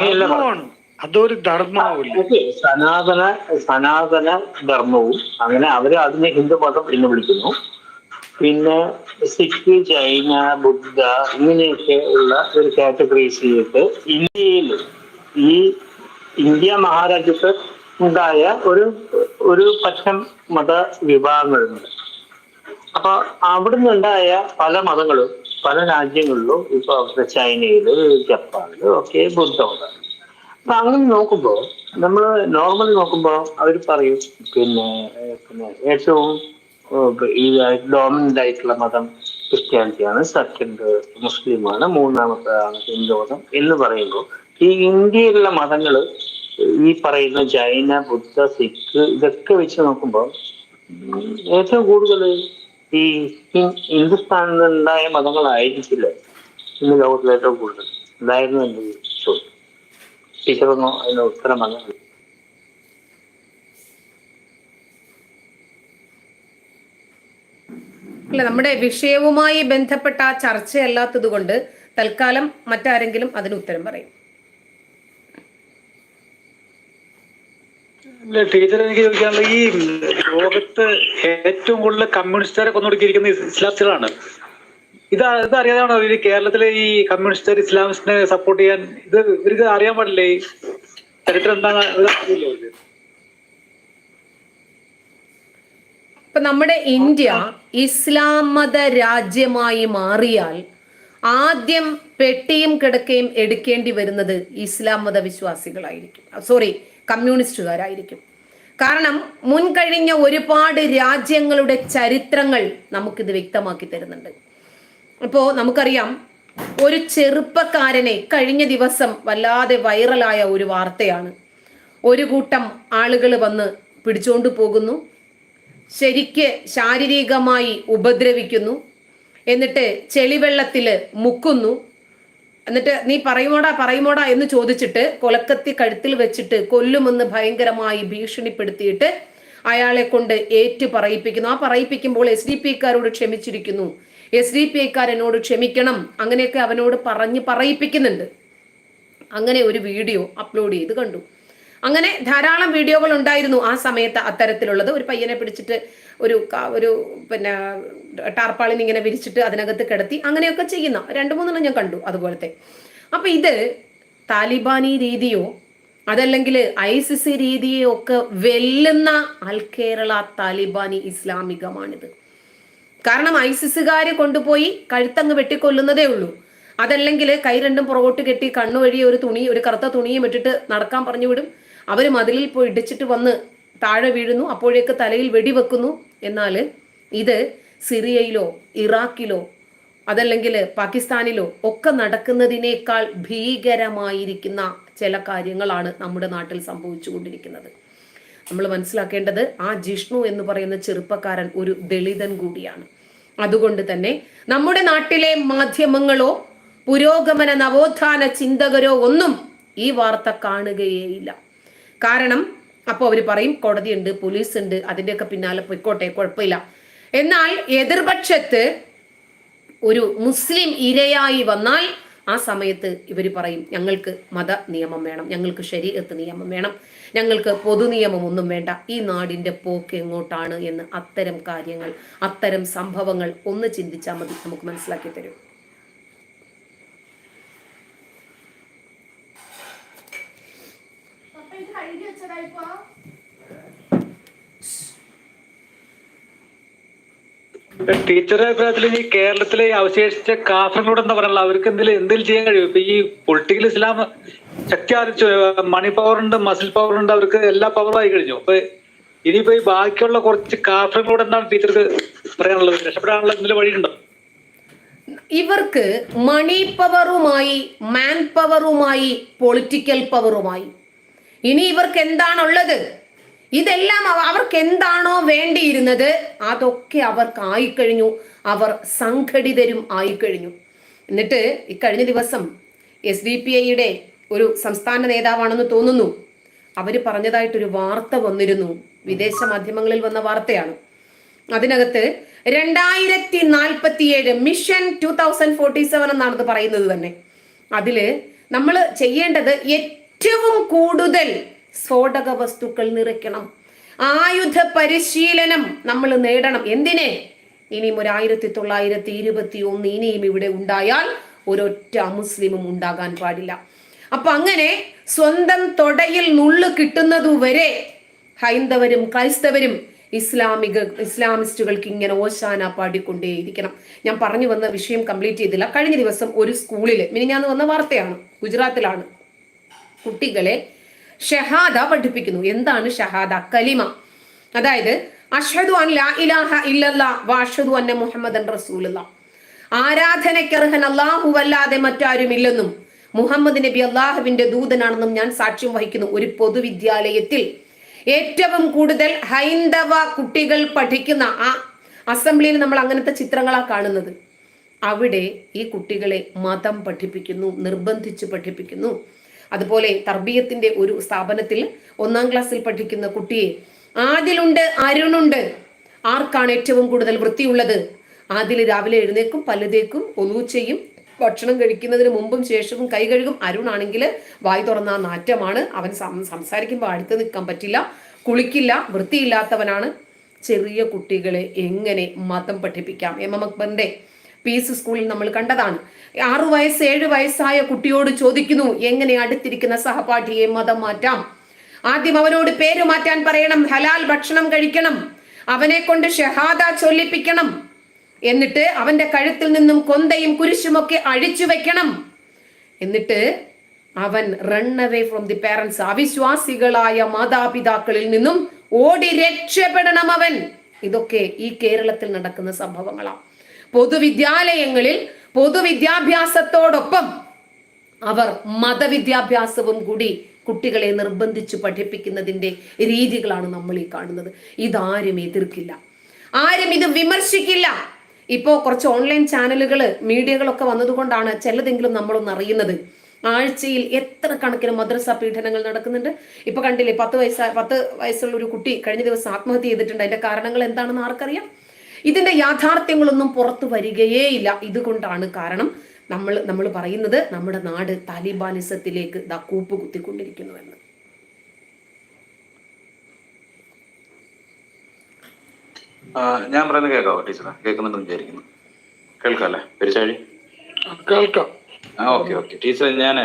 ധർമ്മമാണ്. അതൊരു ധർമ്മാവില്ല സനാതന സനാതന ധർമ്മവും. അങ്ങനെ അവർ അതിനെ ഹിന്ദു മതം എന്ന് വിളിക്കുന്നു. പിന്നെ സിഖ് ചൈന ബുദ്ധ ഇങ്ങനെയൊക്കെ ഉള്ള ഒരു കാറ്റഗറീസ് ചെയ്തിട്ട് ഇന്ത്യയിൽ ഈ ഇന്ത്യ മഹാരാജ്യത്ത് ഉണ്ടായ ഒരു ഒരു പറ്റം മത വിഭാഗങ്ങളുണ്ട് അപ്പൊ അവിടുന്ന് ഉണ്ടായ പല മതങ്ങളും പല രാജ്യങ്ങളിലും ഇപ്പൊ അവിടെ ചൈനയിൽ ജപ്പാനിൽ ഒക്കെ ബുദ്ധമുണ്ട് അപ്പൊ അങ്ങനെ നോക്കുമ്പോ നമ്മൾ നോർമലി നോക്കുമ്പോ അവർ പറയും പിന്നെ പിന്നെ ഏറ്റവും ഈ ഡോമിനന്റ് ആയിട്ടുള്ള മതം ക്രിസ്ത്യാനിറ്റിയാണ് സെക്കൻഡ് മുസ്ലിമാണ് മൂന്നാമത്തേതാണ് ഹിന്ദു മതം എന്ന് പറയുമ്പോൾ ഈ ഇന്ത്യയിലുള്ള മതങ്ങൾ ഈ പറയുന്ന ജൈന ബുദ്ധ സിഖ് ഇതൊക്കെ വെച്ച് നോക്കുമ്പോൾ ഏറ്റവും കൂടുതൽ ഈ ഹിന്ദുസ്ഥാനിൽ നിന്നുണ്ടായ മതങ്ങളായിരിക്കില്ല? ഇന്ന് ലോകത്തിൽ ഏറ്റവും കൂടുതൽ ഉണ്ടായിരുന്നു എന്റെ ചോദ്യം? ടീച്ചറൊന്നും അതിന് ഉത്തരം വന്നു അല്ല നമ്മുടെ വിഷയവുമായി ബന്ധപ്പെട്ട ആ ചർച്ചയല്ലാത്തത് കൊണ്ട് തൽക്കാലം മറ്റാരെങ്കിലും അതിന് ഉത്തരം പറയും. ടീച്ചർ എനിക്ക് ചോദിക്കാനുള്ള ഈ ലോകത്ത് ഏറ്റവും കൂടുതൽ കമ്മ്യൂണിസ്റ്റുകാരെ കൊന്നൊടുക്കിയിരിക്കുന്ന ഇസ്ലാമിസ്റ്റുകളാണ്. ഇത് ഇത് അറിയാതാണോ ഇവർ കേരളത്തിലെ ഈ കമ്മ്യൂണിസ്റ്റുകാർ ഇസ്ലാമിസ്റ്റിനെ സപ്പോർട്ട് ചെയ്യാൻ. ഇത് ഇവർക്ക് അറിയാൻ പാടില്ലേ? ഈ ചരിത്രം എന്താണ്? ഇപ്പൊ നമ്മുടെ ഇന്ത്യ ഇസ്ലാം മത രാജ്യമായി മാറിയാൽ ആദ്യം പെട്ടിയും കിടക്കയും എടുക്കേണ്ടി വരുന്നത് ഇസ്ലാം മത വിശ്വാസികളായിരിക്കും. സോറി കമ്മ്യൂണിസ്റ്റുകാരായിരിക്കും. കാരണം മുൻകഴിഞ്ഞ ഒരുപാട് രാജ്യങ്ങളുടെ ചരിത്രങ്ങൾ നമുക്കിത് വ്യക്തമാക്കി തരുന്നുണ്ട്. അപ്പോൾ നമുക്കറിയാം ഒരു ചെറുപ്പക്കാരനെ കഴിഞ്ഞ ദിവസം വല്ലാതെ വൈറലായ ഒരു വാർത്തയാണ്. ഒരു കൂട്ടം ആളുകൾ വന്ന് പിടിച്ചുകൊണ്ട് പോകുന്നു. ശരിക്ക് ശാരീരികമായി ഉപദ്രവിക്കുന്നു. എന്നിട്ട് ചെളിവെള്ളത്തിൽ മുക്കുന്നു. എന്നിട്ട് നീ പറയുമോടാ പറയുമോടാ എന്ന് ചോദിച്ചിട്ട് കൊലക്കത്തി കഴുത്തിൽ വെച്ചിട്ട് കൊല്ലുമെന്ന് ഭയങ്കരമായി ഭീഷണിപ്പെടുത്തിയിട്ട് അയാളെ കൊണ്ട് ഏറ്റു പറയിപ്പിക്കുന്നു. ആ പറയിപ്പിക്കുമ്പോൾ എസ് ഡി പി കാരോട് ക്ഷമിച്ചിരിക്കുന്നു. എസ് ഡി പി ഐക്കാരനോട് ക്ഷമിക്കണം. അങ്ങനെയൊക്കെ അവനോട് പറഞ്ഞ് പറയിപ്പിക്കുന്നുണ്ട്. അങ്ങനെ ഒരു വീഡിയോ അപ്ലോഡ് ചെയ്ത് കണ്ടു. അങ്ങനെ ധാരാളം വീഡിയോകൾ ഉണ്ടായിരുന്നു ആ സമയത്ത് അത്തരത്തിലുള്ളത്. ഒരു പയ്യനെ പിടിച്ചിട്ട് ഒരു ഒരു പിന്നെ ടാർപ്പാളിൻ ഇങ്ങനെ വിരിച്ചിട്ട് അതിനകത്ത് കിടത്തി അങ്ങനെയൊക്കെ ചെയ്യുന്ന രണ്ട് മൂന്നെണ്ണം ഞാൻ കണ്ടു അതുപോലത്തെ. അപ്പൊ ഇത് താലിബാനി രീതിയോ അതല്ലെങ്കിൽ ഐ സി സി രീതിയോ ഒക്കെ വെല്ലുന്ന അൽ കേരള താലിബാനി ഇസ്ലാമികമാണിത്. കാരണം ഐസിസുകാര് കൊണ്ടുപോയി കഴുത്തങ്ങ് വെട്ടിക്കൊല്ലുന്നതേ ഉള്ളൂ. അതല്ലെങ്കിൽ കൈ രണ്ടും പുറകോട്ട് കെട്ടി കണ്ണു വഴി ഒരു തുണി ഒരു കറുത്ത തുണിയും ഇട്ടിട്ട് നടക്കാൻ പറഞ്ഞു വിടും. അവർ മതിലിൽ പോയി ഇടിച്ചിട്ട് വന്ന് താഴെ വീഴുന്നു അപ്പോഴേക്ക് തലയിൽ വെടിവെക്കുന്നു എന്നാൽ ഇത് സിറിയയിലോ ഇറാഖിലോ അതല്ലെങ്കിൽ പാകിസ്ഥാനിലോ ഒക്കെ നടക്കുന്നതിനേക്കാൾ ഭീകരമായിരിക്കുന്ന ചില കാര്യങ്ങളാണ് നമ്മുടെ നാട്ടിൽ സംഭവിച്ചുകൊണ്ടിരിക്കുന്നത്. നമ്മൾ മനസ്സിലാക്കേണ്ടത് ആ ജിഷ്ണു എന്ന് പറയുന്ന ചെറുപ്പക്കാരൻ ഒരു ദളിതൻ കൂടിയാണ്. അതുകൊണ്ട് തന്നെ നമ്മുടെ നാട്ടിലെ മാധ്യമങ്ങളോ പുരോഗമന നവോത്ഥാന ചിന്തകരോ ഒന്നും ഈ വാർത്ത കാണുകയേയില്ല. കാരണം അപ്പോൾ അവർ പറയും കോടതിയുണ്ട് പോലീസ് ഉണ്ട് അതിന്റെയൊക്കെ പിന്നാലെ പൊയ്ക്കോട്ടെ കുഴപ്പമില്ല. എന്നാൽ എതിർപക്ഷത്ത് ഒരു മുസ്ലിം ഇരയായി വന്നാൽ ആ സമയത്ത് ഇവർ പറയും ഞങ്ങൾക്ക് മത നിയമം വേണം ഞങ്ങൾക്ക് ശരീരത്ത് നിയമം വേണം ഞങ്ങൾക്ക് പൊതു നിയമം ഒന്നും വേണ്ട. ഈ നാടിന്റെ പോക്ക് എങ്ങോട്ടാണ് എന്ന് അത്തരം കാര്യങ്ങൾ അത്തരം സംഭവങ്ങൾ ഒന്ന് ചിന്തിച്ചാൽ മതി നമുക്ക് മനസ്സിലാക്കി തരും. ടീച്ചറുടെ അഭിപ്രായത്തിൽ ഈ കേരളത്തിലെ അവശേഷിച്ച കാസർഗോഡ് എന്താ പറയാനുള്ള അവർക്ക് എന്തെങ്കിലും എന്തെങ്കിലും ചെയ്യാൻ കഴിയും? ഇപ്പൊ ഈ പൊളിറ്റിക്കൽ ഇസ്ലാം ശക്തി ആർജിച്ചു മണി പവർ ഉണ്ട് മസിൽ പവർ ഉണ്ട് അവർക്ക് എല്ലാ പവറും ആയി കഴിഞ്ഞു. അപ്പൊ ഇനിയിപ്പോ ഈ ബാക്കിയുള്ള കുറച്ച് കാസർഗോഡ് എന്താണ് ടീച്ചർക്ക് പറയാനുള്ളത്. രക്ഷപ്പെടാനുള്ള എന്തെങ്കിലും വഴിയുണ്ടോ? ഇവർക്ക് മണി പവറുമായി മാൻ പവറുമായി പൊളിറ്റിക്കൽ പവറുമായി ഇനി ഇവർക്ക് എന്താണുള്ളത്? ഇതെല്ലാം അവർക്ക് എന്താണോ വേണ്ടിയിരുന്നത് അതൊക്കെ അവർക്ക് ആയിക്കഴിഞ്ഞു. അവർ സംഘടിതരും ആയിക്കഴിഞ്ഞു. എന്നിട്ട് ഇക്കഴിഞ്ഞ ദിവസം എസ് ഡി പി ഐയുടെ ഒരു സംസ്ഥാന നേതാവാണെന്ന് തോന്നുന്നു. അവർ പറഞ്ഞതായിട്ടൊരു വാർത്ത വന്നിരുന്നു. വിദേശ മാധ്യമങ്ങളിൽ വന്ന വാർത്തയാണ്. അതിനകത്ത് രണ്ടായിരത്തി നാൽപ്പത്തിയേഴ് mission two thousand forty seven എന്നാണ് പറയുന്നത് തന്നെ. അതിൽ നമ്മൾ ചെയ്യേണ്ടത് ഏറ്റവും കൂടുതൽ സ്ഫോടക വസ്തുക്കൾ നിറയ്ക്കണം. ആയുധ പരിശീലനം നമ്മൾ നേടണം. എന്തിനെ? ഇനിയും ഒരു ആയിരത്തി തൊള്ളായിരത്തി ഇരുപത്തി ഒന്ന് ഇനിയും ഇവിടെ ഉണ്ടായാൽ ഒരൊറ്റ മുസ്ലിമും ഉണ്ടാകാൻ പാടില്ല. അപ്പൊ അങ്ങനെ സ്വന്തം തൊടയിൽ നുള്ളു കിട്ടുന്നതുവരെ ഹൈന്ദവരും ക്രൈസ്തവരും ഇസ്ലാമിക ഇസ്ലാമിസ്റ്റുകൾക്ക് ഇങ്ങനെ ഓശാന പാടിക്കൊണ്ടേയിരിക്കണം. ഞാൻ പറഞ്ഞു വന്ന വിഷയം കംപ്ലീറ്റ് ചെയ്തില്ല. കഴിഞ്ഞ ദിവസം ഒരു സ്കൂളിൽ മിനിഞ്ഞാന്ന് വന്ന വാർത്തയാണ്. ഗുജറാത്തിലാണ്. കുട്ടികളെ ഷഹാദ പഠിപ്പിക്കുന്നു. എന്താണ് ഷഹാദ? കലിമ. അതായത് അഷദു അൻ ലാ ഇലാഹ ഇല്ലല്ലാ വാഷദു അന്ന മുഹമ്മദൻ റസൂലുള്ള. ആരാധനയ്ക്കർഹൻ അല്ലാഹുവല്ലാതെ മറ്റാരുമില്ലെന്നും മുഹമ്മദ് നബി അള്ളാഹുവിന്റെ ദൂതനാണെന്നും ഞാൻ സാക്ഷ്യം വഹിക്കുന്നു. ഒരു പൊതുവിദ്യാലയത്തിൽ ഏറ്റവും കൂടുതൽ ഹൈന്ദവ കുട്ടികൾ പഠിക്കുന്ന ആ അസംബ്ലിയിൽ നമ്മൾ അങ്ങനത്തെ ചിത്രങ്ങളാ കാണുന്നത്. അവിടെ ഈ കുട്ടികളെ മതം പഠിപ്പിക്കുന്നു നിർബന്ധിച്ച് പഠിപ്പിക്കുന്നു. അതുപോലെ തർബീയത്തിന്റെ ഒരു സ്ഥാപനത്തിൽ ഒന്നാം ക്ലാസ്സിൽ പഠിക്കുന്ന കുട്ടിയെ ആദിലുണ്ട് അരുണുണ്ട്. ആർക്കാണ് ഏറ്റവും കൂടുതൽ വൃത്തിയുള്ളത്? ആദിൽ രാവിലെ എഴുന്നേക്കും പല്ലുതേക്കും ഒലൂച്ചയും ഭക്ഷണം കഴിക്കുന്നതിന് മുമ്പും ശേഷവും കൈ കഴുകും. അരുണാണെങ്കിൽ വായി തുറന്ന നാറ്റമാണ്. അവൻ സംസാരിക്കുമ്പോൾ അടുത്ത് നിൽക്കാൻ പറ്റില്ല കുളിക്കില്ല വൃത്തിയില്ലാത്തവനാണ്. ചെറിയ കുട്ടികളെ എങ്ങനെ മതം പഠിപ്പിക്കാം? എം. എം. അക്ബറിന്റെ പീസ് സ്കൂളിൽ നമ്മൾ കണ്ടതാണ്. ആറു വയസ്സ് ഏഴ് വയസ്സായ കുട്ടിയോട് ചോദിക്കുന്നു എങ്ങനെ അടുത്തിരിക്കുന്ന സഹപാഠിയെ മതം മാറ്റാം? ആദ്യം അവനോട് പേര് മാറ്റാൻ പറയണം ഹലാൽ ഭക്ഷണം കഴിക്കണം അവനെ കൊണ്ട് ഷഹാദ ചൊല്ലിപ്പിക്കണം. എന്നിട്ട് അവന്റെ കഴുത്തിൽ നിന്നും കൊന്തയും കുരിശുമൊക്കെ അഴിച്ചു വെക്കണം. എന്നിട്ട് അവൻ run away from the parents അവിശ്വാസികളായ മാതാപിതാക്കളിൽ നിന്നും ഓടി രക്ഷപ്പെടണം അവൻ. ഇതൊക്കെ ഈ കേരളത്തിൽ നടക്കുന്ന സംഭവങ്ങളാണ് പൊതുവിദ്യാലയങ്ങളിൽ പൊതുവിദ്യാഭ്യാസത്തോടൊപ്പം അവർ മതവിദ്യാഭ്യാസവും കൂടി കുട്ടികളെ നിർബന്ധിച്ച് പഠിപ്പിക്കുന്നതിന്റെ രീതികളാണ് നമ്മൾ ഈ കാണുന്നത്. ഇതാരും എതിർക്കില്ല. ആരും ഇത് വിമർശിക്കില്ല. ഇപ്പോൾ കുറച്ച് ഓൺലൈൻ ചാനലുകൾ മീഡിയകളൊക്കെ വന്നതുകൊണ്ടാണ് ചിലതെങ്കിലും നമ്മളൊന്ന് അറിയുന്നത്. ആഴ്ചയിൽ എത്ര കണക്കിന് മദ്രസ പീഡനങ്ങൾ നടക്കുന്നുണ്ട്? ഇപ്പൊ കണ്ടില്ലേ പത്ത് വയസ്സ പത്ത് വയസ്സുള്ള ഒരു കുട്ടി കഴിഞ്ഞ ദിവസം ആത്മഹത്യ ചെയ്തിട്ടുണ്ട്. അതിന്റെ കാരണങ്ങൾ എന്താണെന്ന് ആർക്കറിയാം? ഇതിന്റെ യാഥാർത്ഥ്യങ്ങളൊന്നും പുറത്തു വരികയേയില്ല ഇതുകൊണ്ടാണ് കാരണം നമ്മൾ നമ്മൾ പറയുന്നത് നമ്മുടെ നാട് താലിബാനിസത്തിലേക്ക് ദാ കൂപ്പ് കുത്തിക്കൊണ്ടിരിക്കുന്നുവെന്ന്. ഞാൻ പറയുന്നത് കേൾക്കാവോ ടീച്ചറെ? കേൾക്കുന്നുണ്ടെന്ന് വിചാരിക്കുന്നു. കേൾക്കാല്ലേ? പെരിച്ചാഴി? കേൾക്കാം. ആ ഓക്കെ ഓക്കെ. ടീച്ചർ ഞാൻ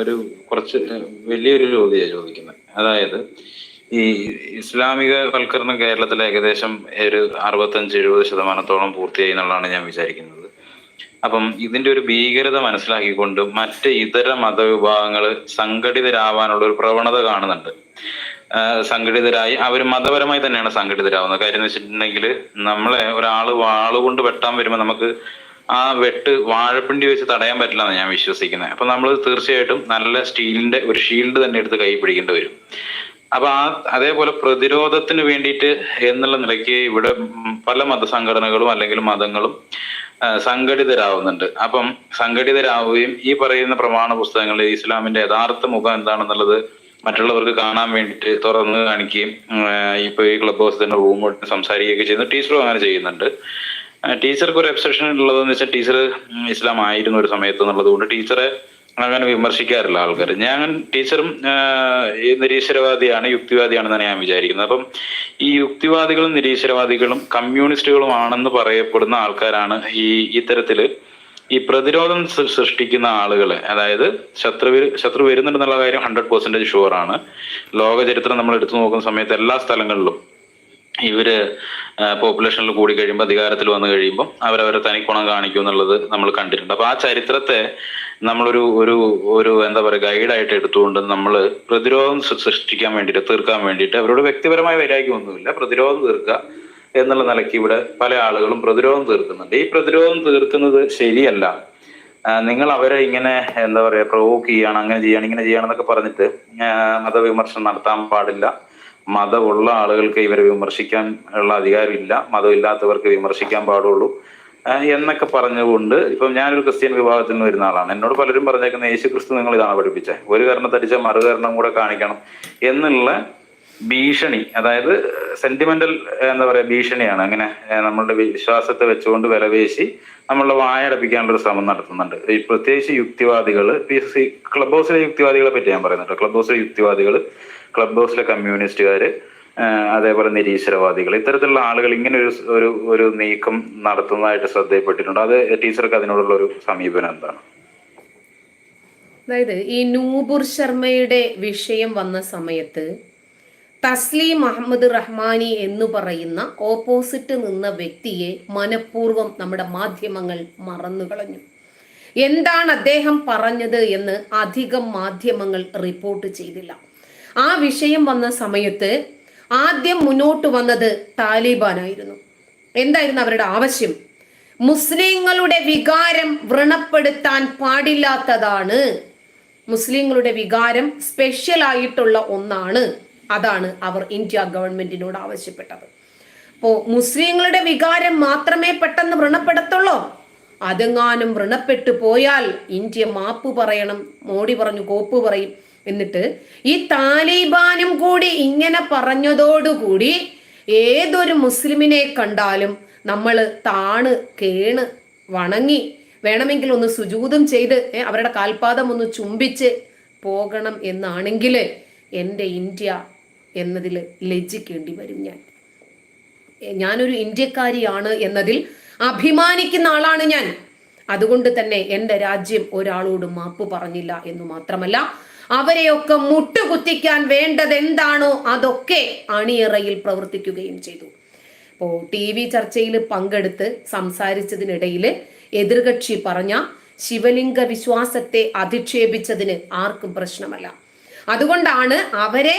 ഒരു കുറച്ച് വലിയൊരു ചോദ്യമാണ് ചോദിക്കുന്നത് അതായത് ഈ ഇസ്ലാമിക വൽക്കരണം കേരളത്തിൽ ഏകദേശം ഒരു അറുപത്തഞ്ച് എഴുപത് ശതമാനത്തോളം പൂർത്തിയായി എന്നുള്ളതാണ് ഞാൻ വിചാരിക്കുന്നത്. അപ്പം ഇതിന്റെ ഒരു ഭീകരത മനസ്സിലാക്കിക്കൊണ്ട് മറ്റ് ഇതര മതവിഭാഗങ്ങൾ സംഘടിതരാവാനുള്ള ഒരു പ്രവണത കാണുന്നുണ്ട്. സംഘടിതരായി അവർ മതപരമായി തന്നെയാണ് സംഘടിതരാവുന്നത്. കാര്യം എന്ന് വെച്ചിട്ടുണ്ടെങ്കിൽ നമ്മളെ ഒരാൾ വാളുകൊണ്ട് വെട്ടാൻ വരുമ്പോൾ നമുക്ക് ആ വെട്ട് വാഴപ്പിണ്ടി വെച്ച് തടയാൻ പറ്റില്ല എന്ന് ഞാൻ വിശ്വസിക്കുന്നത്. അപ്പൊ നമ്മൾ തീർച്ചയായിട്ടും നല്ല സ്റ്റീലിന്റെ ഒരു ഷീൽഡ് തന്നെ എടുത്ത് കൈ പിടിക്കേണ്ടി വരും. അപ്പൊ ആ അതേപോലെ പ്രതിരോധത്തിന് വേണ്ടിയിട്ട് എന്നുള്ള നിലയ്ക്ക് ഇവിടെ പല മതസംഘടനകളും അല്ലെങ്കിൽ മതങ്ങളും സംഘടിതരാവുന്നുണ്ട്. അപ്പം സംഘടിതരാവുകയും ഈ പറയുന്ന പ്രമാണ പുസ്തകങ്ങളിൽ ഇസ്ലാമിന്റെ യഥാർത്ഥ മുഖം എന്താണെന്നുള്ളത് മറ്റുള്ളവർക്ക് കാണാൻ വേണ്ടിയിട്ട് തുറന്ന് കാണിക്കുകയും ഇപ്പൊ ഈ ക്ലബ് ഹൗസ് തന്നെ റൂം സംസാരിക്കുകയൊക്കെ ചെയ്യുന്നു ടീച്ചറും അങ്ങനെ ചെയ്യുന്നുണ്ട്. ടീച്ചർക്ക് ഒരു എക്സെപ്ഷൻ ഉള്ളതെന്ന് വെച്ചാൽ ടീച്ചർ ഇസ്ലാം ആയിരുന്നു ഒരു സമയത്ത് എന്നുള്ളത് കൊണ്ട് ടീച്ചറെ അങ്ങനെ വിമർശിക്കാറില്ല ആൾക്കാർ ഞാൻ ടീച്ചറും നിരീശ്വരവാദിയാണ് യുക്തിവാദിയാണെന്നാണ് ഞാൻ വിചാരിക്കുന്നത്. അപ്പം ഈ യുക്തിവാദികളും നിരീശ്വരവാദികളും കമ്മ്യൂണിസ്റ്റുകളും ആണെന്ന് പറയപ്പെടുന്ന ആൾക്കാരാണ് ഈ ഇത്തരത്തിൽ ഈ പ്രതിരോധം സൃഷ്ടിക്കുന്ന ആളുകളെ. അതായത് ശത്രു ശത്രു വരുന്നുണ്ടെന്നുള്ള കാര്യം ഹൺഡ്രഡ് പെർസെന്റേജ് ഷുവർ ആണ്. ലോക ചരിത്രം നമ്മൾ എടുത്തു നോക്കുന്ന സമയത്ത് എല്ലാ സ്ഥലങ്ങളിലും ഇവർ പോപ്പുലേഷനിൽ കൂടി കഴിയുമ്പോൾ അധികാരത്തിൽ വന്നു കഴിയുമ്പോൾ അവരവരെ തനിക്കുണം കാണിക്കും എന്നുള്ളത് നമ്മൾ കണ്ടിട്ടുണ്ട്. അപ്പൊ ആ ചരിത്രത്തെ നമ്മളൊരു ഒരു ഒരു എന്താ പറയുക ഗൈഡായിട്ട് എടുത്തുകൊണ്ട് നമ്മൾ പ്രതിരോധം സൃഷ്ടിക്കാൻ വേണ്ടിയിട്ട് തീർക്കാൻ വേണ്ടിയിട്ട് അവരോട് വ്യക്തിപരമായ വൈരാഗ്യമൊന്നുമില്ല പ്രതിരോധം തീർക്കുക എന്നുള്ള നിലയ്ക്ക് ഇവിടെ പല ആളുകളും പ്രതിരോധം തീർക്കുന്നുണ്ട്. ഈ പ്രതിരോധം തീർക്കുന്നത് ശരിയല്ല. നിങ്ങൾ അവരെ ഇങ്ങനെ എന്താ പറയുക പ്രൊവോക്ക് ചെയ്യണം അങ്ങനെ ചെയ്യണം ഇങ്ങനെ ചെയ്യണം എന്നൊക്കെ പറഞ്ഞിട്ട് മതവിമർശനം നടത്താൻ പാടില്ല. മതമുള്ള ആളുകൾക്ക് ഇവരെ വിമർശിക്കാൻ ഉള്ള അധികാരമില്ല. മതമില്ലാത്തവർക്ക് വിമർശിക്കാൻ പാടുള്ളൂ. എന്നൊക്കെ പറഞ്ഞുകൊണ്ട് ഇപ്പം ഞാനൊരു ക്രിസ്ത്യൻ വിഭാഗത്തിൽ നിന്ന് വരുന്ന ആളാണ്. എന്നോട് പലരും പറഞ്ഞേക്കുന്ന യേശു ക്രിസ്തു നിങ്ങൾ ഇതാണ് പഠിപ്പിച്ചത് ഒരു കരണം തടിച്ച മറുകരണം കൂടെ കാണിക്കണം. എന്നുള്ള ഭീഷണി അതായത് സെന്റിമെന്റൽ എന്താ പറയാ ഭീഷണിയാണ്. അങ്ങനെ നമ്മളുടെ വിശ്വാസത്തെ വെച്ചുകൊണ്ട് വിലവേശി നമ്മളുടെ വായടപ്പിക്കാനുള്ള ഒരു ശ്രമം നടത്തുന്നുണ്ട്. ഈ പ്രത്യേകിച്ച് യുക്തിവാദികൾ ക്ലബ് ഹൗസിലെ യുക്തിവാദികളെ പറ്റി ഞാൻ പറയുന്നുണ്ട്. ക്ലബ് ഹൗസിലെ യുക്തിവാദികൾ ക്ലബ് ഹൗസിലെ കമ്മ്യൂണിസ്റ്റുകാര് ഏഹ്, അതേപോലെ നിരീശ്വരവാദികൾ. ഇത്തരത്തിലുള്ള ആളുകൾ ഇങ്ങനെ ഒരു ഒരു ഒരു നീക്കം നടത്തുന്നതായിട്ട് ശ്രദ്ധയപ്പെട്ടിട്ടുണ്ട് അത് ടീച്ചർക്ക് അതിനോടുള്ള ഒരു സമീപനം എന്താണ്? അതായത് ഈ നൂപുർ ശർമ്മയുടെ വിഷയം വന്ന സമയത്ത് തസ്ലീം അഹമ്മദ് റഹ്മാനി എന്ന് പറയുന്ന ഓപ്പോസിറ്റ് നിന്ന വ്യക്തിയെ മനഃപൂർവം നമ്മുടെ മാധ്യമങ്ങൾ മറന്നു കളഞ്ഞു. എന്താണ് അദ്ദേഹം പറഞ്ഞത് എന്ന് അധികം മാധ്യമങ്ങൾ റിപ്പോർട്ട് ചെയ്തില്ല. ആ വിഷയം വന്ന സമയത്ത് ആദ്യം മുന്നോട്ട് വന്നത് താലിബാനായിരുന്നു. എന്തായിരുന്നു അവരുടെ ആവശ്യം? മുസ്ലിങ്ങളുടെ വികാരം വ്രണപ്പെടുത്താൻ പാടില്ലാത്തതാണ്. മുസ്ലിങ്ങളുടെ വികാരം സ്പെഷ്യൽ ആയിട്ടുള്ള ഒന്നാണ്. അതാണ് അവർ ഇന്ത്യ ഗവൺമെന്റിനോട് ആവശ്യപ്പെട്ടത്. അപ്പോ മുസ്ലിങ്ങളുടെ വികാരം മാത്രമേ പെട്ടെന്ന് വ്രണപ്പെടുത്തുള്ളൂ. അതെങ്ങാനും വ്രണപ്പെട്ടു പോയാൽ ഇന്ത്യ മാപ്പ് പറയണം മോഡി പറഞ്ഞു കോപ്പ് പറയും. എന്നിട്ട് ഈ താലിബാനും കൂടി ഇങ്ങനെ പറഞ്ഞതോടുകൂടി ഏതൊരു മുസ്ലിമിനെ കണ്ടാലും നമ്മൾ താണ് കേണ് വണങ്ങി വേണമെങ്കിൽ ഒന്ന് സുജൂതം ചെയ്ത് അവരുടെ കാൽപാദം ഒന്ന് ചുംബിച്ച് പോകണം എന്നാണെങ്കിൽ എന്റെ ഇന്ത്യ എന്നതിൽ ലജ്ജിക്കേണ്ടി വരും ഞാൻ. ഞാനൊരു ഇന്ത്യക്കാരിയാണ് എന്നതിൽ അഭിമാനിക്കുന്ന ആളാണ് ഞാൻ. അതുകൊണ്ട് തന്നെ എന്റെ രാജ്യം ഒരാളോട് മാപ്പ് പറഞ്ഞില്ല എന്ന് മാത്രമല്ല അവരെയൊക്കെ മുട്ടുകുത്തിക്കാൻ വേണ്ടത് എന്താണോ അതൊക്കെ അണിയറയിൽ പ്രവർത്തിക്കുകയും ചെയ്തു. അപ്പോൾ ടി വി ചർച്ചയിൽ പങ്കെടുത്ത് സംസാരിച്ചതിനിടയിൽ എതിർകക്ഷി പറഞ്ഞ ശിവലിംഗ വിശ്വാസത്തെ അധിക്ഷേപിച്ചതിന് ആർക്കും പ്രശ്നമല്ല. അതുകൊണ്ടാണ് അവരെ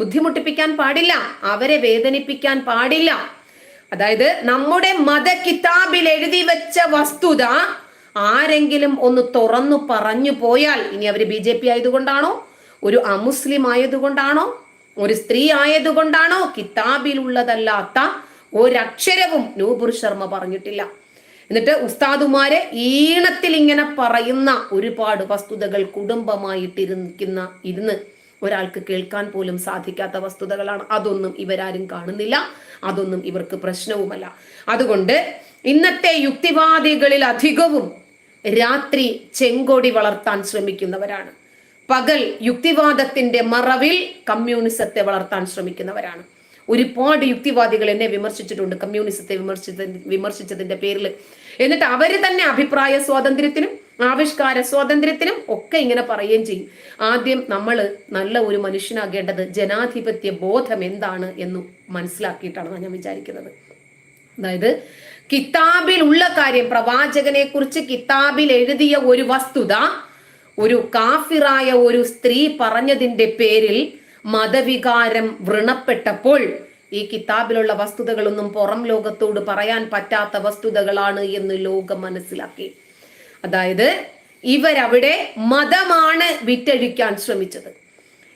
ബുദ്ധിമുട്ടിപ്പിക്കാൻ പാടില്ല അവരെ വേദനിപ്പിക്കാൻ പാടില്ല. അതായത് നമ്മുടെ മത കിതാബിൽ എഴുതി വെച്ച വസ്തുത ആരെങ്കിലും ഒന്ന് തുറന്നു പറഞ്ഞു പോയാൽ ഇനി അവർ ബി ജെ പി ആയതുകൊണ്ടാണോ? ഒരു അമുസ്ലിം ആയതുകൊണ്ടാണോ? ഒരു സ്ത്രീ ആയതുകൊണ്ടാണോ? കിതാബിലുള്ളതല്ലാത്ത ഒരക്ഷരവും നൂപുർ ശർമ്മ പറഞ്ഞിട്ടില്ല. എന്നിട്ട് ഉസ്താദുമാരെ ഈണത്തിൽ ഇങ്ങനെ പറയുന്ന ഒരുപാട് വസ്തുതകൾ കുടുംബമായിട്ടിരിക്കുന്ന ഇരുന്ന് ഒരാൾക്ക് കേൾക്കാൻ പോലും സാധിക്കാത്ത വസ്തുതകളാണ്. അതൊന്നും ഇവരാരും കാണുന്നില്ല. അതൊന്നും ഇവർക്ക് പ്രശ്നവുമല്ല. അതുകൊണ്ട് ഇന്നത്തെ യുക്തിവാദികളിൽ അധികവും രാത്രി ചെങ്കോടി വളർത്താൻ ശ്രമിക്കുന്നവരാണ്. പകൽ യുക്തിവാദത്തിന്റെ മറവിൽ കമ്മ്യൂണിസത്തെ വളർത്താൻ ശ്രമിക്കുന്നവരാണ്. ഒരുപാട് യുക്തിവാദികൾ എന്നെ വിമർശിച്ചിട്ടുണ്ട്. കമ്മ്യൂണിസത്തെ വിമർശിച്ച വിമർശിച്ചതിന്റെ പേരിൽ. എന്നിട്ട് അവർ തന്നെ അഭിപ്രായ സ്വാതന്ത്ര്യത്തിനും ആവിഷ്കാര സ്വാതന്ത്ര്യത്തിനും ഒക്കെ ഇങ്ങനെ പറയുകയും ചെയ്യും. ആദ്യം നമ്മൾ നല്ല ഒരു മനുഷ്യനാകേണ്ടത് ജനാധിപത്യ ബോധം എന്താണ് എന്ന് മനസ്സിലാക്കിയിട്ടാണ് ഞാൻ വിചാരിക്കുന്നത്. അതായത് കിതാബിൽ ഉള്ള കാര്യം പ്രവാചകനെ കുറിച്ച് കിതാബിൽ എഴുതിയ ഒരു വസ്തുത ഒരു കാഫിറായ ഒരു സ്ത്രീ പറഞ്ഞതിന്റെ പേരിൽ മതവികാരം വ്രണപ്പെട്ടപ്പോൾ ഈ കിതാബിലുള്ള വസ്തുതകളൊന്നും പുറം ലോകത്തോട് പറയാൻ പറ്റാത്ത വസ്തുതകളാണ് എന്ന് ലോകം മനസ്സിലാക്കി. അതായത് ഇവരവിടെ മതമാണ് വിറ്റഴിക്കാൻ ശ്രമിച്ചത്.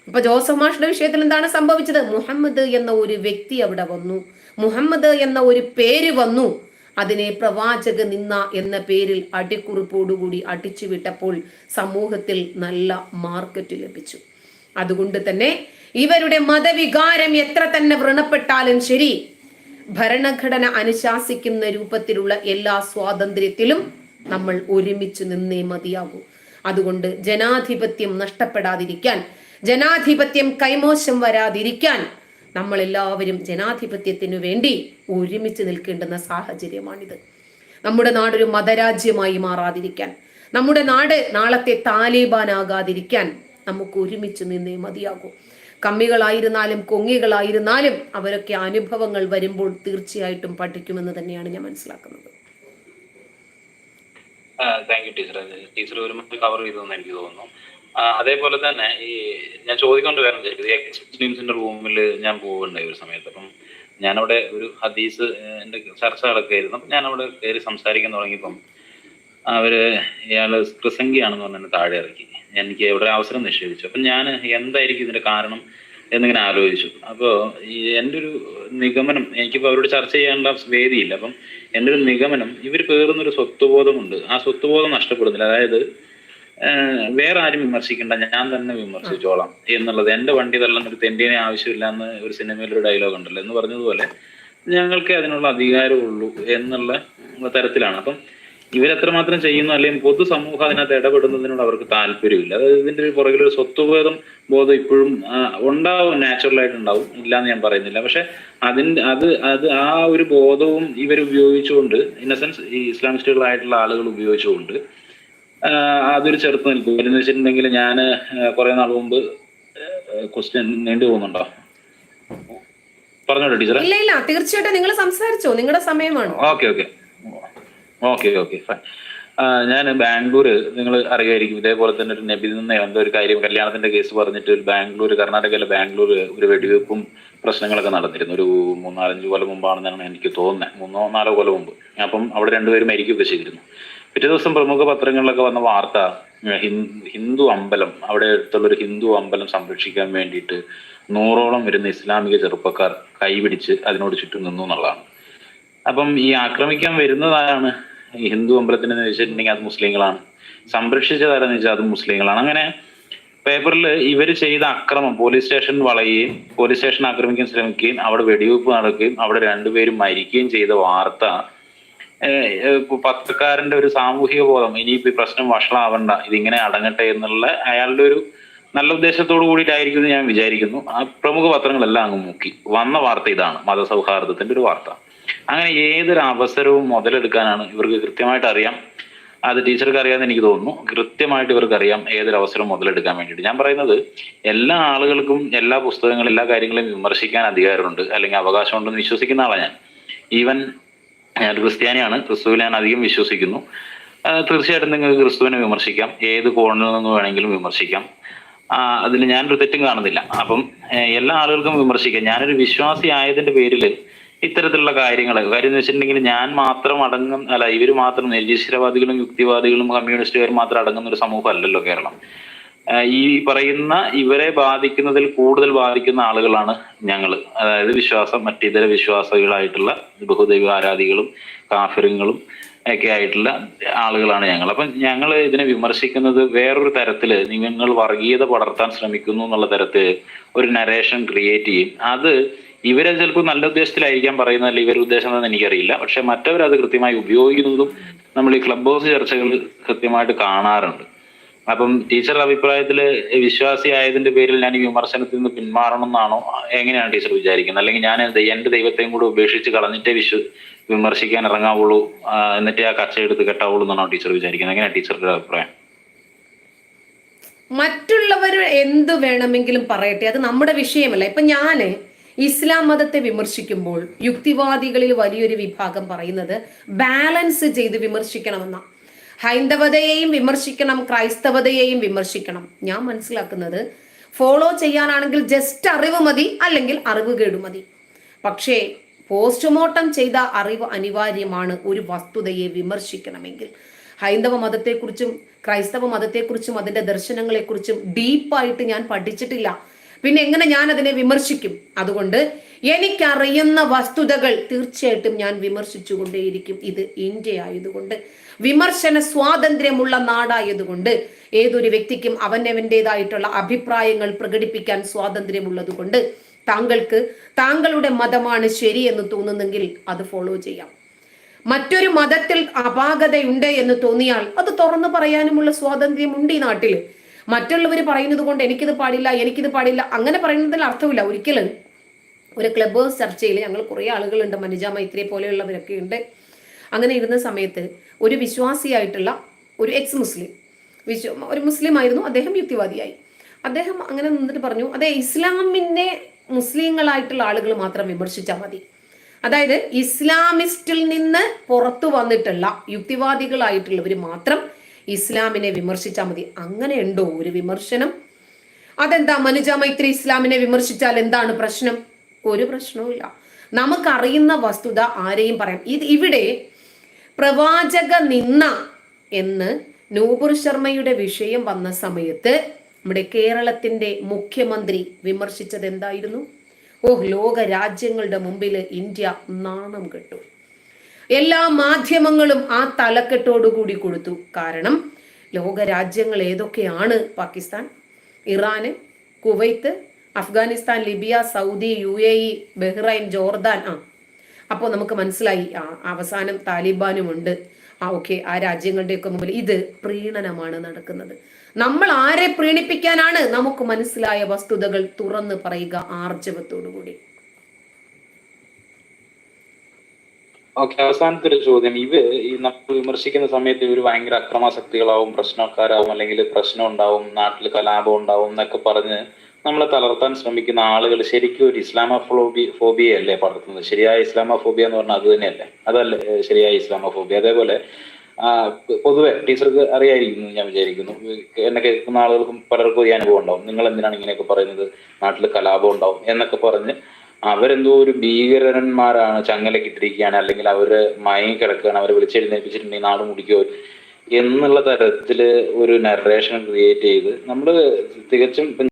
ഇപ്പൊ ജോസഫ് മാഷിന്റെ വിഷയത്തിൽ എന്താണ് സംഭവിച്ചത്? മുഹമ്മദ് എന്ന ഒരു വ്യക്തി അവിടെ വന്നു. മുഹമ്മദ് എന്ന ഒരു പേര് വന്നു. അതിനെ പ്രവാചക നിന്ന എന്ന പേരിൽ അടിക്കുറിപ്പോടുകൂടി അടിച്ചു വിട്ടപ്പോൾ സമൂഹത്തിൽ നല്ല മാർക്കറ്റ് ലഭിച്ചു. അതുകൊണ്ട് തന്നെ ഇവരുടെ മതവികാരം എത്ര തന്നെ വ്രണപ്പെട്ടാലും ശരി ഭരണഘടന അനുശാസിക്കുന്ന രൂപത്തിലുള്ള എല്ലാ സ്വാതന്ത്ര്യത്തിലും നമ്മൾ ഒരുമിച്ച് നിന്നേ മതിയാകൂ. അതുകൊണ്ട് ജനാധിപത്യം നഷ്ടപ്പെടാതിരിക്കാൻ ജനാധിപത്യം കൈമോശം വരാതിരിക്കാൻ നമ്മൾ എല്ലാവരും ജനാധിപത്യത്തിനു വേണ്ടി ഒരുമിച്ച് നിൽക്കേണ്ടുന്ന സാഹചര്യമാണിത്. നമ്മുടെ നാടൊരു മതരാജ്യമായി മാറാതിരിക്കാൻ നമ്മുടെ നാട് നാളത്തെ താലിബാനാകാതിരിക്കാൻ നമുക്ക് ഒരുമിച്ച് നിന്നേ മതിയാകൂ. കമ്മികളായിരുന്നാലും കൊങ്ങികളായിരുന്നാലും അവരൊക്കെ അനുഭവങ്ങൾ വരുമ്പോൾ തീർച്ചയായിട്ടും പഠിക്കുമെന്ന് തന്നെയാണ് ഞാൻ മനസ്സിലാക്കുന്നത്. ടീച്ചർ ടീച്ചർ കവർ ചെയ്തെന്ന് എനിക്ക് തോന്നുന്നു. അതേപോലെ തന്നെ ഈ ഞാൻ ചോദിക്കൊണ്ട് വരാൻ മുസ്ലിംസിന്റെ റൂമിൽ ഞാൻ പോവുണ്ടായി ഒരു സമയത്ത്. അപ്പം ഞാനവിടെ ഒരു ഹദീസ് എന്റെ ചർച്ച നടക്കുകയായിരുന്നു അപ്പം ഞാനവിടെ കയറി സംസാരിക്കാൻ തുടങ്ങിയപ്പം അവർ ഇയാൾ കൃസംഗിയാണെന്ന് പറഞ്ഞ് താഴെ ഇറക്കി. എനിക്ക് ഇവിടെ അവസരം നിഷേധിച്ചു. അപ്പം ഞാൻ എന്തായിരിക്കും ഇതിന്റെ കാരണം എന്നിങ്ങനെ ആലോചിച്ചു. അപ്പോൾ എന്റെ ഒരു നിഗമനം എനിക്കിപ്പോൾ അവരോട് ചർച്ച ചെയ്യാനുള്ള വേദിയില്ല. അപ്പം എന്റെ ഒരു നിഗമനം ഇവർ സ്വത്ത് ബോധമുണ്ട് ആ സ്വത്ത് ബോധം നഷ്ടപ്പെടുന്നില്ല. അതായത് വേറെ ആരും വിമർശിക്കണ്ട. ഞാൻ തന്നെ വിമർശിച്ചോളാം എന്നുള്ളത് എന്റെ വണ്ടി തള്ളാൻ ഒരു തെണ്ടിനെ ആവശ്യമില്ല എന്ന് ഒരു സിനിമയിൽ ഒരു ഡയലോഗ് ഉണ്ടല്ലോ എന്ന് പറഞ്ഞതുപോലെ ഞങ്ങൾക്ക് അതിനുള്ള അധികാരമുള്ളൂ എന്നുള്ള തരത്തിലാണ്. അപ്പം ഇവരെത്രമാത്രം ചെയ്യുന്നു അല്ലെങ്കിൽ പൊതുസമൂഹം അതിനകത്ത് ഇടപെടുന്നതിനോട് അവർക്ക് താല്പര്യമില്ല. അതായത് ഇതിന്റെ ഒരു പുറകിൽ ഒരു സ്വത്വബോധം ബോധം ഇപ്പോഴും ഉണ്ടാവും നാച്ചുറൽ ആയിട്ട് ഉണ്ടാവും ഇല്ലാന്ന് ഞാൻ പറയുന്നില്ല. പക്ഷെ അതിന്റെ അത് അത് ആ ഒരു ബോധവും ഇവർ ഉപയോഗിച്ചുകൊണ്ട് ഇൻ സെൻസ് ഈ ഇസ്ലാമിസ്റ്റുകളായിട്ടുള്ള ആളുകൾ ഉപയോഗിച്ചുകൊണ്ട് അതൊരു ചെറുത്ത് നിൽക്കും. എന്ന് വെച്ചിട്ടുണ്ടെങ്കിൽ ഞാൻ കുറെ നാൾ മുമ്പ് ക്വസ്റ്റ്യൻ നീണ്ടു പോകുന്നുണ്ടോ? പറഞ്ഞോട്ടോ ടീച്ചറെ. ഇല്ല ഇല്ല. തീർച്ചയായിട്ടും നിങ്ങൾ സംസാരിച്ചോ. നിങ്ങളുടെ സമയമാണ്. Okay okay. Okay okay. Fine. ഞാൻ ബാംഗ്ലൂർ നിങ്ങൾ അറിയായിരിക്കും ഇതേപോലെ തന്നെ ഒരു നബി നിന്ന് എന്തോ ഒരു കാര്യം കല്യാണത്തിന്റെ കേസ് പറഞ്ഞിട്ട് ഒരു ബാംഗ്ലൂർ കർണാടകയിലെ ബാംഗ്ലൂർ ഒരു വെടിവെപ്പും പ്രശ്നങ്ങളൊക്കെ നടന്നിരുന്നു. ഒരു മൂന്നാലഞ്ച് കൊല്ലം മുമ്പാണെന്നാണ് എനിക്ക് തോന്നുന്നത്. മൂന്നോ നാലോ കൊല്ലം മുമ്പ്. അപ്പം അവിടെ രണ്ടുപേരും മരിക്കുകയൊക്കെ ചെയ്തിരുന്നു. പിറ്റേ ദിവസം പ്രമുഖ പത്രങ്ങളിലൊക്കെ വന്ന വാർത്ത ഹിന്ദു അമ്പലം അവിടെ അടുത്തുള്ള ഒരു ഹിന്ദു അമ്പലം സംരക്ഷിക്കാൻ വേണ്ടിയിട്ട് നൂറോളം വരുന്ന ഇസ്ലാമിക ചെറുപ്പക്കാർ കൈപിടിച്ച് അതിനോട് ചുറ്റും നിന്നു എന്നുള്ളതാണ്. അപ്പം ഈ ആക്രമിക്കാൻ വരുന്നതാണ് ഈ ഹിന്ദു അമ്പലത്തിന് വെച്ചിട്ടുണ്ടെങ്കിൽ അത് മുസ്ലിങ്ങളാണ്. സംരക്ഷിച്ചതാരെന്ന് വെച്ചാൽ അത് മുസ്ലിങ്ങളാണ്. അങ്ങനെ പേപ്പറിൽ ഇവർ ചെയ്ത അക്രമം പോലീസ് സ്റ്റേഷൻ വളയുകയും പോലീസ് സ്റ്റേഷൻ ആക്രമിക്കാൻ ശ്രമിക്കുകയും അവിടെ വെടിവെപ്പ് നടക്കുകയും അവിടെ രണ്ടുപേരും മരിക്കുകയും ചെയ്ത വാർത്ത പത്രക്കാരന്റെ ഒരു സാമൂഹിക ബോധം ഇനിയിപ്പോ ഈ പ്രശ്നം വഷളാവണ്ട ഇതിങ്ങനെ അടങ്ങട്ടെ എന്നുള്ള അയാളുടെ ഒരു നല്ല ഉദ്ദേശത്തോടു കൂടിയിട്ടായിരിക്കും ഞാൻ വിചാരിക്കുന്നു. ആ പ്രമുഖ പത്രങ്ങളെല്ലാം അങ്ങ് മുക്കി. വന്ന വാർത്ത ഇതാണ് മതസൗഹാർദ്ദത്തിന്റെ ഒരു വാർത്ത. അങ്ങനെ ഏതൊരു അവസരവും മുതലെടുക്കാനാണ് ഇവർക്ക് കൃത്യമായിട്ട് അറിയാം. അത് ടീച്ചർക്ക് അറിയാമെന്ന് എനിക്ക് തോന്നുന്നു. കൃത്യമായിട്ട് ഇവർക്ക് അറിയാം ഏതൊരു അവസരം മുതലെടുക്കാൻ വേണ്ടിയിട്ട്. ഞാൻ പറയുന്നത് എല്ലാ ആളുകൾക്കും എല്ലാ പുസ്തകങ്ങളും എല്ലാ കാര്യങ്ങളും വിമർശിക്കാൻ അധികാരമുണ്ട് അല്ലെങ്കിൽ അവകാശമുണ്ടെന്ന് വിശ്വസിക്കുന്ന ആളാണ് ഞാൻ. ഈവൻ ഞാൻ ക്രിസ്ത്യാനിയാണ്. ക്രിസ്തുവിൽ ഞാൻ അധികം വിശ്വസിക്കുന്നു. തീർച്ചയായിട്ടും നിങ്ങൾക്ക് ക്രിസ്തുവിനെ വിമർശിക്കാം. ഏത് കോണിൽ നിന്ന് വേണമെങ്കിലും വിമർശിക്കാം. അതിൽ ഞാനൊരു തെറ്റും കാണുന്നില്ല. അപ്പം എല്ലാ ആളുകൾക്കും വിമർശിക്കാം. ഞാനൊരു വിശ്വാസി ആയതിന്റെ പേരിൽ ഇത്തരത്തിലുള്ള കാര്യങ്ങൾ കാര്യം എന്ന് വെച്ചിട്ടുണ്ടെങ്കിൽ ഞാൻ മാത്രം അടങ്ങും അല്ല ഇവർ മാത്രം നിരീശ്വരവാദികളും യുക്തിവാദികളും കമ്മ്യൂണിസ്റ്റുകാരും മാത്രം അടങ്ങുന്ന ഒരു സമൂഹം അല്ലല്ലോ കേരളം. ഈ പറയുന്ന ഇവരെ ബാധിക്കുന്നതിൽ കൂടുതൽ ബാധിക്കുന്ന ആളുകളാണ് ഞങ്ങൾ അതായത് വിശ്വാസം മറ്റിതര വിശ്വാസികളായിട്ടുള്ള ബഹുദൈവ ആരാധികളും കാഫിറുകളും ഒക്കെ ആയിട്ടുള്ള ആളുകളാണ് ഞങ്ങൾ. അപ്പം ഞങ്ങൾ ഇതിനെ വിമർശിക്കുന്നത് വേറൊരു തരത്തിൽ നിങ്ങൾ വർഗീയത പടർത്താൻ ശ്രമിക്കുന്നു എന്നുള്ള തരത്തിൽ ഒരു നരേഷൻ ക്രിയേറ്റ് ചെയ്യും. അത് ഇവരെ ചിലപ്പോൾ നല്ല ഉദ്ദേശത്തിലായിരിക്കാം പറയുന്നത് ഇവരുടെ ഉദ്ദേശം എന്താണെന്ന് എനിക്കറിയില്ല. പക്ഷെ മറ്റവരത് കൃത്യമായി ഉപയോഗിക്കുന്നതും നമ്മൾ ഈ ക്ലബ് ഹൗസ് ചർച്ചകൾ കൃത്യമായിട്ട് കാണാറുണ്ട്. അപ്പം ടീച്ചറുടെ അഭിപ്രായത്തിൽ വിശ്വാസി ആയതിന്റെ പേരിൽ ഞാൻ ഈ വിമർശനത്തിൽ നിന്ന് പിന്മാറണം എന്നാണോ എങ്ങനെയാണ് ടീച്ചർ വിചാരിക്കുന്നത്? അല്ലെങ്കിൽ ഞാൻ എന്റെ ദൈവത്തെയും കൂടെ ഉപേക്ഷിച്ച് കളഞ്ഞിട്ടേ വിശ്വ വിമർശിക്കാൻ ഇറങ്ങാവുള്ളൂ എന്നിട്ടേ ആ കച്ച എടുത്ത് കെട്ടാവുള്ളൂ എന്നാണോ ടീച്ചർ വിചാരിക്കുന്നത്? എങ്ങനെയാണ് ടീച്ചറുടെ അഭിപ്രായം? മറ്റുള്ളവർ എന്ത് വേണമെങ്കിലും പറയട്ടെ. അത് നമ്മുടെ വിഷയമല്ല. ഇപ്പൊ ഞാൻ ഇസ്ലാം മതത്തെ വിമർശിക്കുമ്പോൾ യുക്തിവാദികളിൽ വലിയൊരു വിഭാഗം പറയുന്നത് ബാലൻസ് ചെയ്ത് വിമർശിക്കണമെന്ന. ഹൈന്ദവതയെയും വിമർശിക്കണം ക്രൈസ്തവതയെയും വിമർശിക്കണം. ഞാൻ മനസ്സിലാക്കുന്നത് ഫോളോ ചെയ്യാനാണെങ്കിൽ ജസ്റ്റ് അറിവ് മതി അല്ലെങ്കിൽ അറിവ് കേടു മതി. പക്ഷേ പോസ്റ്റ്മോർട്ടം ചെയ്ത അറിവ് അനിവാര്യമാണ് ഒരു വസ്തുതയെ വിമർശിക്കണമെങ്കിൽ. ഹൈന്ദവ മതത്തെക്കുറിച്ചും ക്രൈസ്തവ മതത്തെക്കുറിച്ചും അതിന്റെ ദർശനങ്ങളെക്കുറിച്ചും ഡീപ്പായിട്ട് ഞാൻ പഠിച്ചിട്ടില്ല. പിന്നെ എങ്ങനെ ഞാൻ അതിനെ വിമർശിക്കും? അതുകൊണ്ട് എനിക്കറിയുന്ന വസ്തുതകൾ തീർച്ചയായിട്ടും ഞാൻ വിമർശിച്ചുകൊണ്ടേയിരിക്കും. ഇത് ഇന്ത്യ ആയതുകൊണ്ട് വിമർശന സ്വാതന്ത്ര്യമുള്ള നാടായതുകൊണ്ട്. ഏതൊരു വ്യക്തിക്കും അവനവന്റെതായിട്ടുള്ള അഭിപ്രായങ്ങൾ പ്രകടിപ്പിക്കാൻ സ്വാതന്ത്ര്യമുള്ളതുകൊണ്ട് താങ്കൾക്ക് താങ്കളുടെ മതമാണ് ശരി എന്ന് തോന്നുന്നെങ്കിൽ അത് ഫോളോ ചെയ്യാം. മറ്റൊരു മതത്തിൽ അപാകതയുണ്ട് എന്ന് തോന്നിയാൽ അത് തുറന്നു പറയാനുമുള്ള സ്വാതന്ത്ര്യമുണ്ട് ഈ നാട്ടിൽ മറ്റുള്ളവർ പറയുന്നത് കൊണ്ട് എനിക്കിത് പാടില്ല എനിക്കിത് പാടില്ല അങ്ങനെ പറയുന്നതിൽ അർത്ഥമില്ല. ഒരിക്കലും ഒരു ക്ലബ് ചർച്ചയിൽ ഞങ്ങൾ കുറേ ആളുകളുണ്ട്. മനുജ മൈത്രിയെ പോലെയുള്ളവരൊക്കെ ഉണ്ട്. അങ്ങനെ ഇരുന്ന സമയത്ത് ഒരു വിശ്വാസിയായിട്ടുള്ള ഒരു എക്സ് മുസ്ലിം വിശ്വ ഒരു മുസ്ലിം ആയിരുന്നു. അദ്ദേഹം യുക്തിവാദിയായി. അദ്ദേഹം അങ്ങനെ നിന്നിട്ട് പറഞ്ഞു അതെ ഇസ്ലാമിനെ മുസ്ലിങ്ങളായിട്ടുള്ള ആളുകൾ മാത്രം വിമർശിച്ചാൽ മതി. അതായത് ഇസ്ലാമിസ്റ്റിൽ നിന്ന് പുറത്തു വന്നിട്ടുള്ള യുക്തിവാദികളായിട്ടുള്ളവർ മാത്രം ഇസ്ലാമിനെ വിമർശിച്ചാൽ മതി. അങ്ങനെ ഉണ്ടോ ഒരു വിമർശനം? അതെന്താ മനുജ മൈത്രി ഇസ്ലാമിനെ വിമർശിച്ചാൽ എന്താണ് പ്രശ്നം? ഒരു പ്രശ്നവുമില്ല നമുക്കറിയുന്ന വസ്തുത ആരെയും പറയാം. ഇത് ഇവിടെ പ്രവാചക നിന്ന എന്ന് നൂപുർ ശർമ്മയുടെ വിഷയം വന്ന സമയത്ത് നമ്മുടെ കേരളത്തിന്റെ മുഖ്യമന്ത്രി വിമർശിച്ചത് എന്തായിരുന്നു? ഓഹ് ലോക രാജ്യങ്ങളുടെ മുമ്പിൽ ഇന്ത്യ നാണം കെട്ടു. എല്ലാ മാധ്യമങ്ങളും ആ തലക്കെട്ടോടുകൂടി കൊടുത്തു. കാരണം ലോകരാജ്യങ്ങൾ ഏതൊക്കെയാണ് പാകിസ്ഥാൻ ഇറാന് Kuwait Afghanistan Libya Saudi U A E Bahrain Jordan ആ. അപ്പോൾ നമുക്ക് മനസ്സിലായി ആ അവസാനം താലിബാനും ഉണ്ട് ആ ഓക്കെ ആ രാജ്യങ്ങളുടെയൊക്കെ മുമ്പിൽ ഇത് പ്രീണനമാണ് നടക്കുന്നത്. നമ്മൾ ആരെ പ്രീണിപ്പിക്കാനാണ് നമുക്ക് മനസ്സിലായ വസ്തുതകൾ തുറന്ന് പറയുക ആർജവത്തോടുകൂടി ഓക്കെ അവസാനത്തെ ഒരു ചോദ്യം. ഇവ ഈ നമ്മൾ വിമർശിക്കുന്ന സമയത്ത് ഇവർ ഭയങ്കര അക്രമാസക്തികളാവും പ്രശ്നക്കാരാവും അല്ലെങ്കിൽ പ്രശ്നം ഉണ്ടാവും നാട്ടിൽ കലാപം ഉണ്ടാവും എന്നൊക്കെ പറഞ്ഞ് നമ്മളെ തളർത്താൻ ശ്രമിക്കുന്ന ആളുകൾ ശരിക്കും ഒരു ഇസ്ലാമോഫോബി ഫോബിയ അല്ലേ പടർത്തുന്നത് ശരിയായ ഇസ്ലാമോഫോബിയ എന്ന് പറഞ്ഞാൽ അത് തന്നെയല്ലേ? അതല്ലേ ശരിയായ ഇസ്ലാമോഫോബിയ? അതേപോലെ പൊതുവെ ടീച്ചർക്ക് അറിയായിരിക്കുന്നു ഞാൻ വിചാരിക്കുന്നു. എന്നെ കേൾക്കുന്ന ആളുകൾക്കും പലർക്കും ഈ അനുഭവം ഉണ്ടാവും. നിങ്ങൾ എന്തിനാണ് ഇങ്ങനെയൊക്കെ പറയുന്നത്? നാട്ടിൽ കലാപം ഉണ്ടാവും എന്നൊക്കെ പറഞ്ഞ് അവരെന്തോ ഒരു ഭീകരന്മാരാണ് ചങ്ങലക്കിട്ടിരിക്കുകയാണ് അല്ലെങ്കിൽ അവർ മയങ്ങി കിടക്കുകയാണ് അവരെ വിളിച്ചെഴുന്നേൽപ്പിച്ചിട്ടുണ്ടെങ്കിൽ നാട് മുടിക്കോ എന്നുള്ള തരത്തിൽ ഒരു നറേഷൻ ക്രിയേറ്റ് ചെയ്ത് നമ്മൾ തികച്ചും